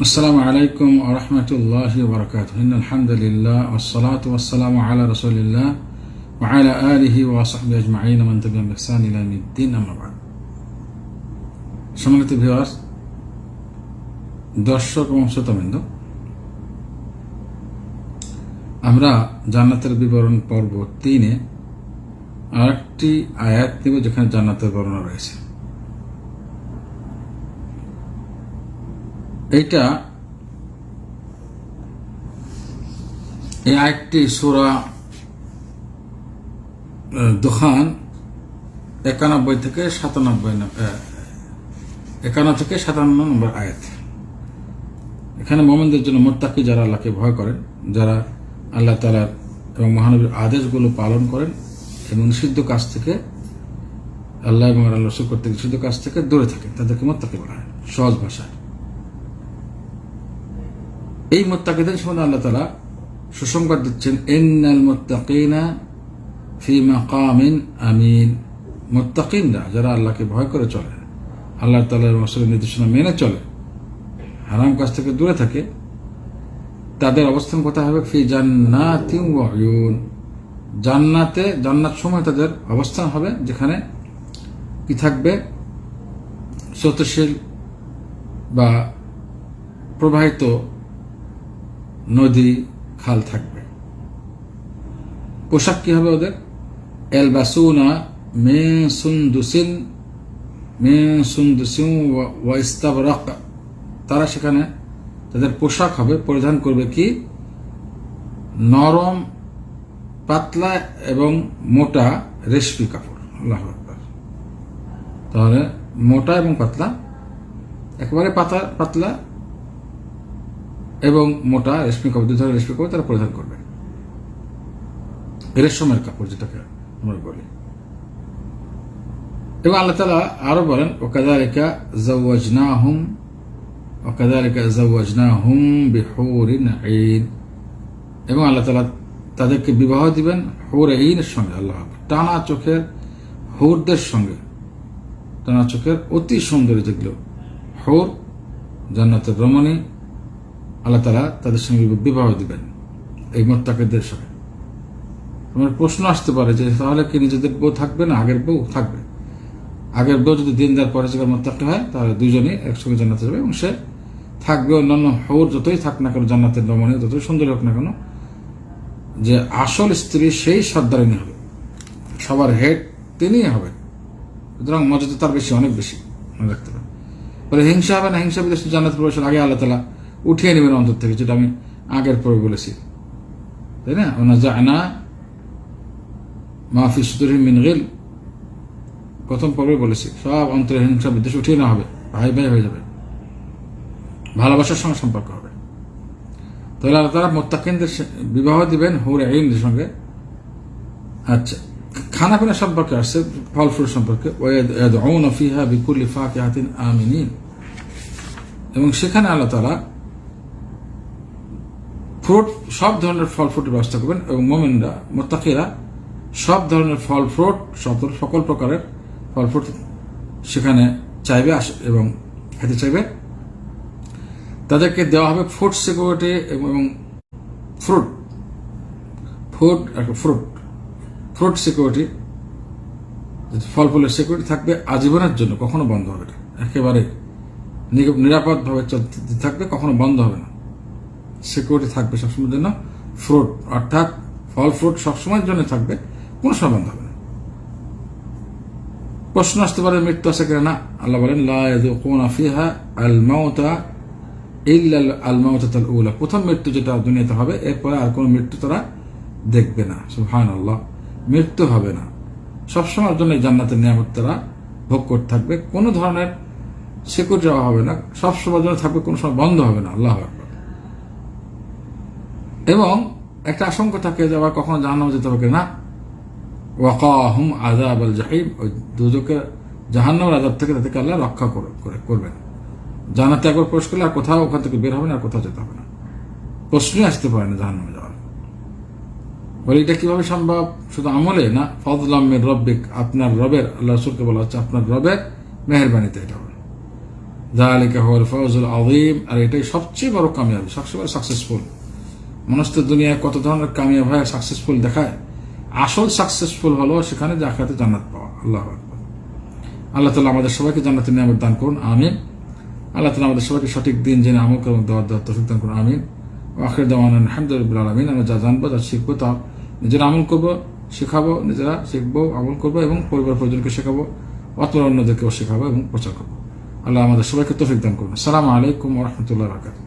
السلام عليكم ورحمة الله وبركاته إن الحمد لله والصلاة والسلام على رسول الله وعلى آله وصحبه أجمعين ومن تبعهم بإحسان إلى يوم الدين أما بعد সম্মানিত ভিউয়ার্স দর্শক এবং শ্রোতাবৃন্দ আমরা জান্নাতের বিবরণ পর্ব তিনে আরেকটি আয়াত নিব যেখানে জান্নাতের বর্ণনা রয়েছে এইটা এই আরেকটি সুরা দোকান একানব্বই থেকে সাতানব্বই একান্ন থেকে সাতান্ন নম্বর আয়াত। এখানে মোমেনদের জন্য মোত্তাকি যারা আল্লাহকে ভয় করেন, যারা আল্লাহ তালার এবং মহানবীর আদেশগুলো পালন করেন এবং নিষিদ্ধ কাজ থেকে আল্লাহ এবং আল্লাহ রসুল কর্তৃক নিষিদ্ধ কাজ থেকে দূরে থাকে তাদেরকে মোত্তাকি বলা হয়, সহজ ভাষায়। এই মোত্তাকিদের সম্বন্ধে আল্লাহ তালা সুসংবাদ দিচ্ছেন এন্নাল মোত্তাকিনা ফি মাকামিন আমিন। মোত্তাকিনরা, যারা আল্লাহকে ভয় করে চলে, আল্লাহ তালার রসুলের নির্দেশনা মেনে চলে, হারাম কাজ থেকে দূরে থাকে, তাদের অবস্থান কোথায় হবে? ফি জান্নাতি ওয়ায়ুন জান্নাতে, জান্নাত সময় তাদের অবস্থান হবে, যেখানে কি থাকবে? স্রোতশীল বা প্রবাহিত নদী, খাল থাকবে। পোশাক কি হবে ওদের? এল বাসুনা মে সুন্দুসিন মে সুন্দুসিন ওয়াইস্তাবরাক। তারা সেখানে তাদের পোশাক হবে, পরিধান করবে কি? নরম, পাতলা এবং মোটা রেশমি কাপড়। আল্লাহ আকবার। তাহলে মোটা এবং পাতলা। একেবারে পাতা, পাতলা এবং মোটা রেশমি কাপড়, দুই ধরনের রেশমি কাপড় তারা পরিধান করবে। রেশমের কাপড় যেটাকে আমরা বলি। এবং আল্লাহ তালা আরও বলেন ও কাদারিকা জাওয়াজনা হুম ও কাদারিকা জাওয়াজনা হুম বিহরিন এবং আল্লাহ তালা তাদেরকে বিবাহ দিবেন হৌর এইনের সঙ্গে, আল্লাহ টানা চোখের হৌরদের সঙ্গে, টানা চোখের অতি সুন্দরী যেগুলো হৌর, জান্নাতের রমণী আল্লাহ তালা তাদের সঙ্গে বিবাহ দিবেন। এই মোত্তাকেদের সঙ্গে তোমার প্রশ্ন আসতে পারে যে, তাহলে কি নিজেদের বউ থাকবে না আগের বউ থাকবে? আগের বউ যদি দিন দেওয়ার পরে যেখানে মোত্তাকে হয়, তাহলে দুজনেই একসঙ্গে জান্নাতে যাবে এবং সে থাকবে অন্যান্য হৌর যতই থাক না কেন, জান্নাতের রমণী যতই সুন্দর হোক না কেন, যে আসল স্ত্রী সেই সর্দারিনী হবে। সবার হেড তিনিই হবেন সুতরাং মর্যাদা তার বেশি, অনেক বেশি। মনে রাখতে হবে। বলে হিংসা হবে না, হিংসা বিদেশ জান্নাত প্রবেশের আগে আল্লাহ তালা উঠিয়ে নেবেন অন্তর থেকে, যেটা আমি আগের পরে বলেছি। তাই না? ওনা যায় না মাহফি সুদুর মিনগিল প্রথম পর্বে বলেছি, সব অন্তরে হিংসা বিদ্বেষ উঠিয়ে নেওয়া হবে, ভাই ভাই হয়ে যাবে। ভালোবাসার সঙ্গে সম্পর্ক হবে। তাহলে আল্লাহ তারা মোত্তাকিনদের বিবাহ দিবেন হৌর আইনদের সঙ্গে। আচ্ছা খানা পিনা সম্পর্কে আসছে, ফল ফুল সম্পর্কে। ফিহা বিকুল্লি ফাকিহাতিন আমিনিন। এবং সেখানে আল্লাহ তালা ফ্রুট, সব ধরনের ফল ফ্রুটের ব্যবস্থা করবেন এবং মোমেনরা, মোত্তাকিরা, সব ধরনের ফল ফ্রুট সকল প্রকারের ফল ফ্রুট সেখানে চাইবে এবং খেতে চাইবে। তাদেরকে দেওয়া হবে ফুড সিকিউরিটি এবং fruit food fruit fruit security ফল ফুলের সিকিউরিটি থাকবে আজীবনের জন্য, কখনো বন্ধ হবে না। একেবারে নিরাপদভাবে চলতে থাকবে, কখনো বন্ধ হবে না। সিকিউরিটি থাকবে সবসময়ের জন্য। ফ্রুট অর্থাৎ ফল ফ্রুট সবসময়ের জন্য থাকবে, কোনো সময় বন্ধ হবে না। প্রশ্ন আসতে পারে, মৃত্যু আছে কিনা? না আল্লাহ বলেন লাফিহা ইল্লাল উলা। প্রথম মৃত্যু যেটা দুনিয়াতে হবে, এরপরে আর কোনো মৃত্যু তারা দেখবে না। সুহান আল্লাহ মৃত্যু হবে না। সবসময়ের জন্য জান্নাতের নিয়ামত তারা ভোগ করতে থাকবে। কোনো ধরনের সিকিউরিটি হবে না। সবসময়ের জন্য থাকবে, কোনো সময় বন্ধ হবে না। আল্লাহ এবং একটা আশঙ্কা থাকে যে আবার কখনো জাহান্নামে যেতে হবে না ওয়াকাহুম আজাব আল জাহিম, ওই দুজকে জাহান্নামের আজাব থেকে তাদেরকে আল্লাহ রক্ষা করবেন। জানাতে একবার প্রবেশ করলে আর কোথাও ওখান থেকে বের হবে না, আর কোথাও যেতে হবে না। প্রশ্নই আসতে পারে না জাহান্নামে যাওয়ার। বলে এটা কীভাবে সম্ভব? শুধু আমলে না? ফজলামের রব্বিক, আপনার রবের, আল্লাহ রসুলকে বলা হচ্ছে আপনার রবের মেহরবানিতে এটা হবে। দালিকা হল ফৌজুল আলিম আর এটাই সবচেয়ে বড় কামিয়াবি, সবচেয়ে বড় সাকসেসফুল মানুষ তো দুনিয়ায় কত ধরনের কামিয়াব হয় সাকসেসফুল দেখায়? আসল সাকসেসফুল হলো সেখানে আখাতে জান্নাত পাওয়া। আল্লাহ আল্লাহ তালা আমাদের সবাইকে জান্নাতের নিয়ামত দান করুন, আমিন। আল্লাহ তালা আমাদের সবাইকে সঠিক দিন জেনে আমল করুন, দেওয়ার দেওয়ার তফিক দান করুন, আমিন। আখের দেওয়ান আলহামদুলিল্লাহ আলমিন, আমরা যা জানব যা শিখব, তা নিজেরা আমল করব, শেখাবো, নিজেরা শিখব, আমল করব এবং পরিবার পরিজনকে শেখাবো, অথবা অন্যদেরকেও শেখাবো এবং প্রচার করব। আল্লাহ আমাদের সবাইকে তফিক দান করুন। সালাম আলাইকুম রহমতুল্লাহ রাকাত